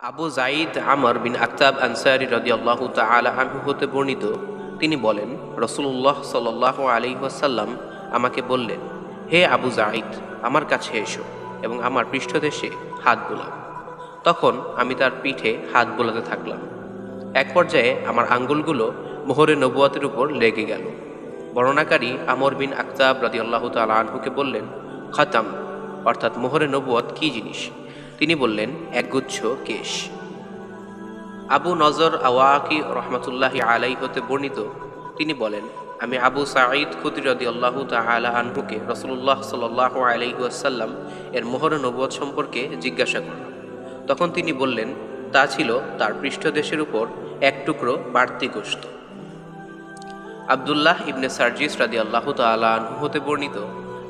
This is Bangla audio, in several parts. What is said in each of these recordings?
আবু জাইদ আমর বিন আক্তাব আনসারি রদিয়াল্লাহু তাআলা আনহু হতে বর্ণিত। তিনি বলেন রসুল্লাহ সাল্লাহ আলী ওয়াসাল্লাম আমাকে বললেন, হে আবু জাইদ আমার কাছে এসো এবং আমার পৃষ্ঠদেশে হাত বোলাও। তখন আমি তার পিঠে হাত বোলাতে থাকলাম। এক পর্যায়ে আমার আঙ্গুলগুলো মোহরে নবুয়াতের উপর লেগে গেল। বর্ণনাকারী আমর বিন আক্তাব রদিয়াল্লাহু তাআলা আনহুকে বললেন, খতাম। অর্থাৎ মোহরে নবুয়াত কী জিনিস? তিনি বললেন, একগুচ্ছ কেশ। আবু নজর আওয়াকি রহমতুল্লাহ আলাই হতে বর্ণিত, তিনি বলেন, আমি আবু সাঈদ খুদিরদি আল্লাহ তালা আনহুকে রসুল্লাহ সাল আলাইসাল্লাম এর মোহর নবদ সম্পর্কে জিজ্ঞাসা করলাম। তখন তিনি বললেন, তা ছিল তার পৃষ্ঠদেশের উপর এক টুকরো বাড়তি গোস্ত আবদুল্লাহ ইবনে সার্জিস রাদি আল্লাহ তালা আনহু হতে বর্ণিত,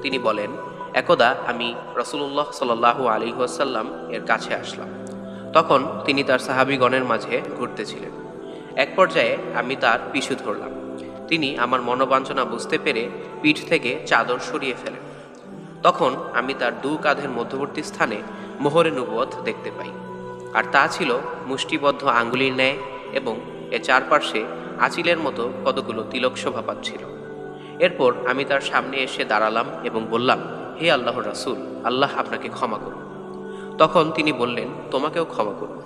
তিনি বলেন একদা আমি রসুল্লাহ সাল্লাহ আলী ওয়াসাল্লাম এর কাছে আসলাম। তখন তিনি তার সাহাবিগণের মাঝে ঘুরতেছিলেন। এক পর্যায়ে আমি তার পিছু ধরলাম। তিনি আমার মনোবাঞ্ছনা বুঝতে পেরে পিঠ থেকে চাদর সরিয়ে ফেলেন। তখন আমি তার দু কাঁধের মধ্যবর্তী স্থানে মোহরে নুবত দেখতে পাই। আর তা ছিল মুষ্টিবদ্ধ আঙ্গুলির ন্যায় এবং এর চারপাশে আচিলের মতো কতগুলো তিলক শোভা পাচ্ছিল এরপর আমি তার সামনে এসে দাঁড়ালাম এবং বললাম হে আল্লাহর রাসূল, আল্লাহ আপনাকে ক্ষমা করুন। তখন তিনি বললেন, তোমাকেও ক্ষমা করুন।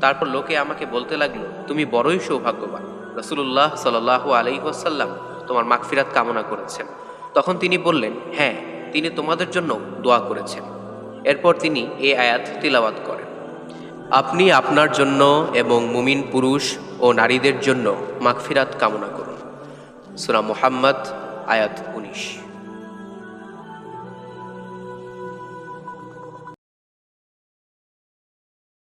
তারপর লোকে আমাকে বলতে লাগল, তুমি বড়ই সৌভাগ্যবান। রসুল্লাহ সাল আলাইসাল্লাম তোমার মাগফিরাত কামনা করেছেন। তখন তিনি বললেন হ্যাঁ তিনি তোমাদের জন্য দোয়া করেছেন। এরপর তিনি এ আয়াত তিলাওয়াত করেন। আপনি আপনার জন্য এবং মুমিন পুরুষ ও নারীদের জন্য মাগফিরাত কামনা করুন। সুরা মোহাম্মদ, আয়াত উনিশ।